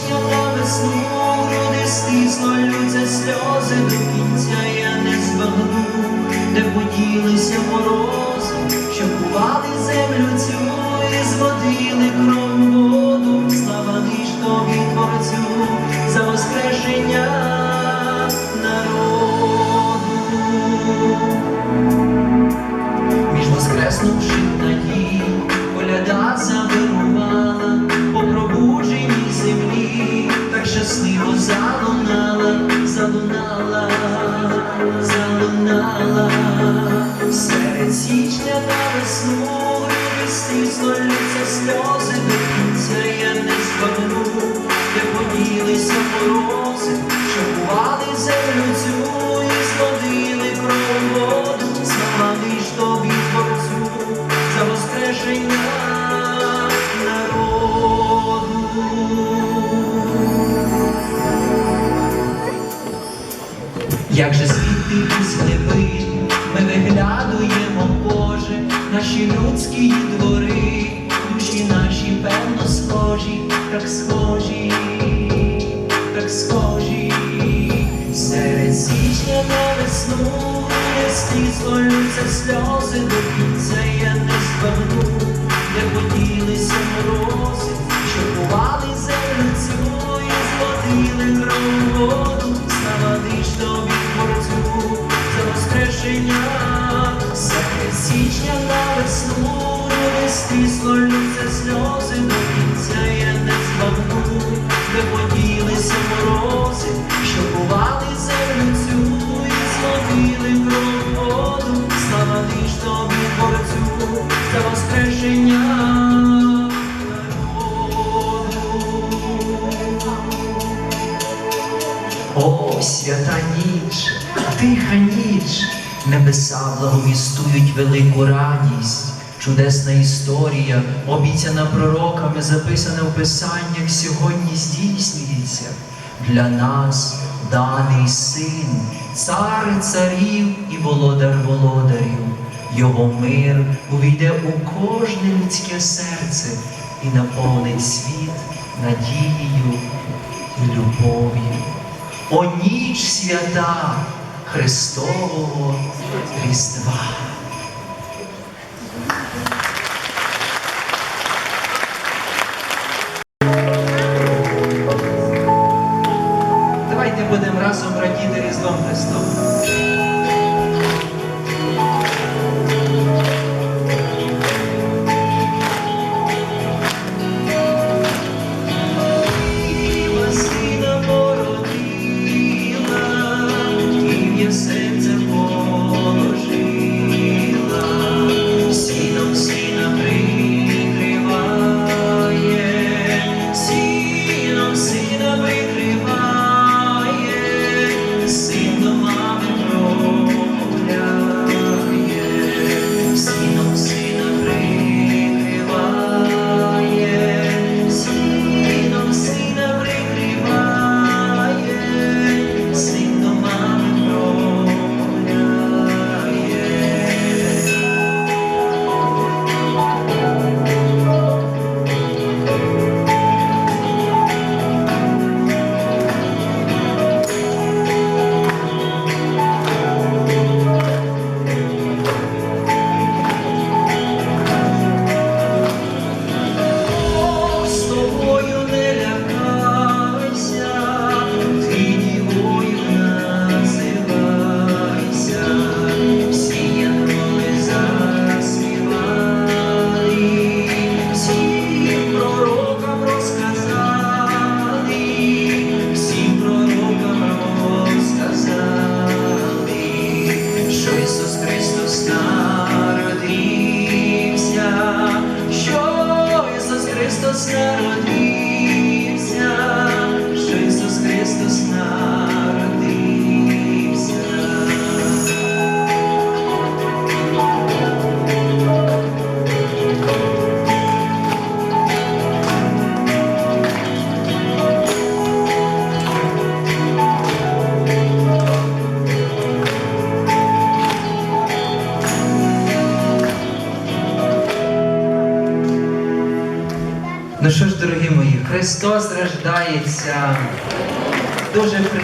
Січня на весну груди стисло лються сльози до кінця я не збагну, де поділися морози, на весну, сльози кінця я не збагну, де поділися морози, що бували землю цю і зводили кров воду, слава лиш тобі Творцю за воскрешення народу. Як же наші людські двори, душі наші певно схожі, так схожі, так схожі, серед січня на весну, не стисло сльози до кінця я не збагну, де поділися морози, що бували землю цю і зводили кров не стисло лються сльози до кінця я не збагну, де поділися морози, що бували землю і зловили кров воду, слава лиш тобі Творцю за воскрешення. О, свята ніч, тиха ніч, небеса благовістують велику радість. Чудесна історія, обіцяна пророками, записана в писаннях, сьогодні здійснюється. Для нас даний син, цар царів і володар володарів. Його мир увійде у кожне людське серце і наповнить світ надією і любов'ю. О ніч свята Христового Різдва. Ну що ж, дорогі мої, Христос рождається. Дуже при...